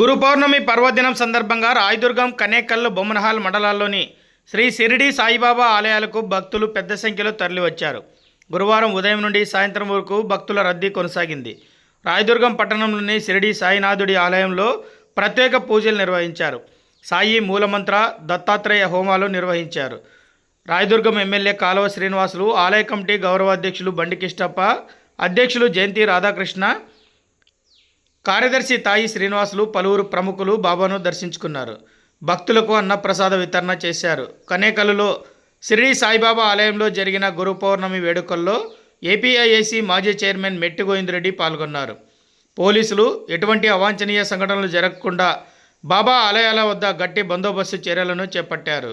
గురు పౌర్ణమి పర్వదినం సందర్భంగా రాయదుర్గం కనేకల్ బొమ్మనహాల్ మండలాల్లోని శ్రీ షిరిడి సాయిబాబా ఆలయాలకు భక్తులు పెద్ద సంఖ్యలో తరలివచ్చారు. గురువారం ఉదయం నుండి సాయంత్రం వరకు భక్తుల రద్దీ కొనసాగింది. రాయదుర్గం పట్టణంలోని షిరిడి సాయినాథుడి ఆలయంలో ప్రత్యేక పూజలు నిర్వహించారు. సాయి మూలమంత్ర దత్తాత్రేయ హోమాలు నిర్వహించారు. రాయదుర్గం ఎమ్మెల్యే కాలువ శ్రీనివాసులు ఆలయ కమిటీ గౌరవాధ్యక్షులు బండి కిష్టప్ప అధ్యక్షులు జయంతి రాధాకృష్ణ కార్యదర్శి తాయి శ్రీనివాసులు పలువురు ప్రముఖులు బాబాను దర్శించుకున్నారు. భక్తులకు అన్నప్రసాద వితరణ చేశారు. కనేకలులో శ్రీ సాయిబాబా ఆలయంలో జరిగిన గురు పౌర్ణమి వేడుకల్లో ఏపీఐఏసీ మాజీ చైర్మన్ మెట్టి గోవిందరెడ్డి పాల్గొన్నారు. పోలీసులు ఎటువంటి అవాంఛనీయ సంఘటనలు జరగకుండా బాబా ఆలయాల వద్ద గట్టి బందోబస్తు చర్యలను చేపట్టారు.